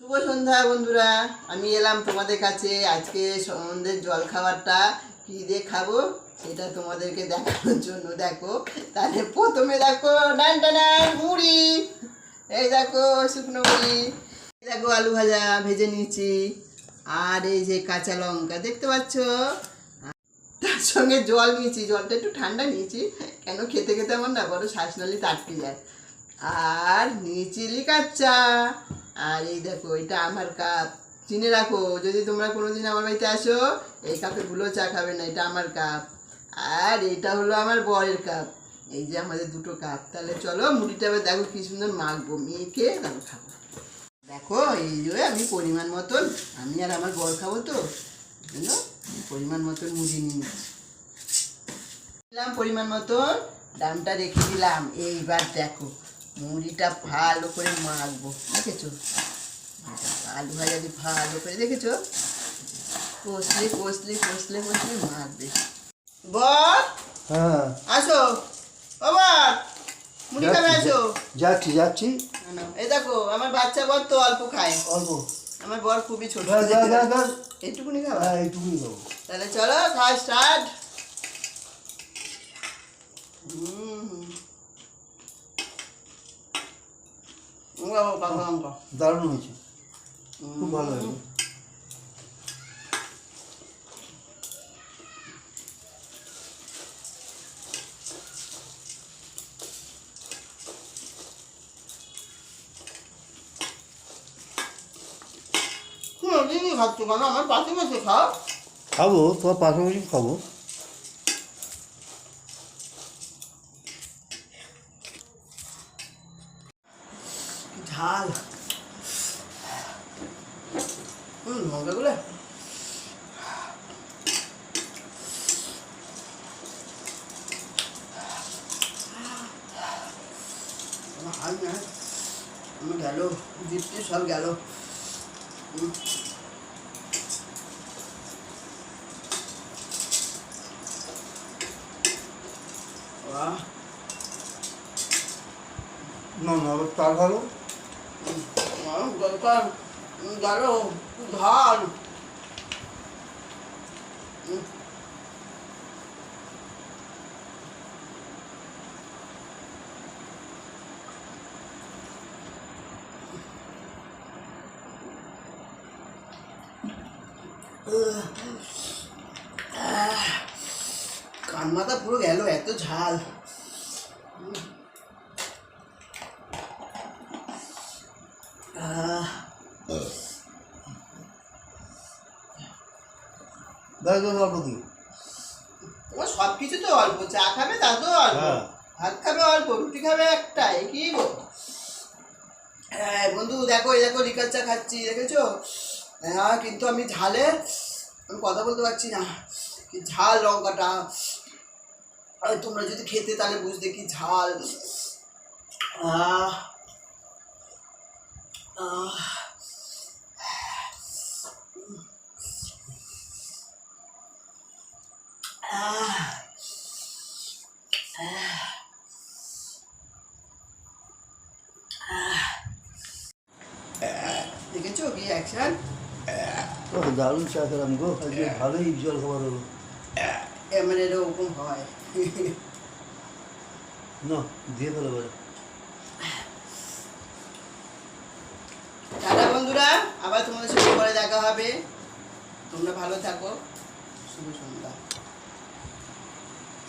শুভ সন্ধ্যা, বন্ধুরা। আমি এলাম তোমাদের কাছে আজকে সন্ধ্যের জল খাবারটা কী দিয়ে খাব সেটা তোমাদেরকে দেখানোর জন্য, দেখো। তাহলে প্রথমে দেখো, ডান টানান মুড়ি। এই দেখো, শুকনো মুড়ি। দেখো, আলু ভাজা ভেজে নিয়েছি। আর এই যে কাঁচা লঙ্কা, দেখতে পাচ্ছ? তার সঙ্গে জল নিয়েছি, জলটা একটু ঠান্ডা নিয়েছি। কেন খেতে খেতে আমার না বড় শ্বাসনালি আটকে যায়। আর নিয়েছি লিকার চা আর এই দেখো, এটা আমার কাপ চিনে রাখো, যদি তোমরা কোনোদিন আমার বাড়িতে আসো, এই কাপে ভুলো চা খাবে না, এটা আমার কাপ আর এটা হলো আমার বরের কাপ এই যে আমাদের দুটো কাপ তাহলে চলো, মুড়িটা এবার দেখো কি সুন্দর মাখবো, মেখে তারপর খাব। দেখো, এই যে আমি পরিমাণ মতন, আমি আর আমার বর খাব তো পরিমাণ মতন মুড়ি নিয়ে নিচ্ছি পরিমাণ মতন, দামটা রেখে দিলাম। এইবার দেখো। মুড়িটা ভালো করে মাখবো দেখেছ? আলু ভাজা দিয়ে ভালো করে দেখেছ? কষলে কষলে কষলে কষলে মাখবে। বর হ্যাঁ। আসো। বাবার মুড়ি খাবে আসো। যাচ্ছি যাচ্ছি। এই দেখো আমার বাচ্চা বর তো অল্প খায়। অল্প। আমার বর খুবই ছোট এইটুকুনি খাবা? হ্যাঁ এইটুকুই দেবো তাহলে চলো খাওয়া স্টার্ট হুম। দারুণ হয়েছে। খুব ভালো হয়েছে খাচ্ছ কেন আমার পাশে বসে খাব তোমার পাশাপাশি খাব। ঝাল। লঙ্কাগুলো হাল না। গেল জিপটি সব গেল। তার ভালো। দরকার কান মাথা পুরো গেল এত ঝাল। অল্প দিই তোমার সব কিছু তো অল্প চা খাবে অল্প। হ্যাঁ। ভাত খাবে অল্প রুটি খাবে কি হ্যাঁ বন্ধু দেখো এই দেখো লিকার চা খাচ্ছি দেখেছ? হ্যাঁ কিন্তু আমি ঝালে আমি কথা বলতে পারছি না। কি ঝাল লঙ্কাটা? আর তোমরা যদি খেতে তাহলে বুঝতে কি ঝাল। আহ দেখেছ কি অ্যাকশন ও দারুণ চা খেলাম গো। আজকে ভালোই জল খাবার হলো। এমন এরকম হয়। না দিয়ে ফেলো আবার তোমাদের সাথে পরে দেখা হবে। তোমরা ভালো থাকো। শুভ সন্ধ্যা।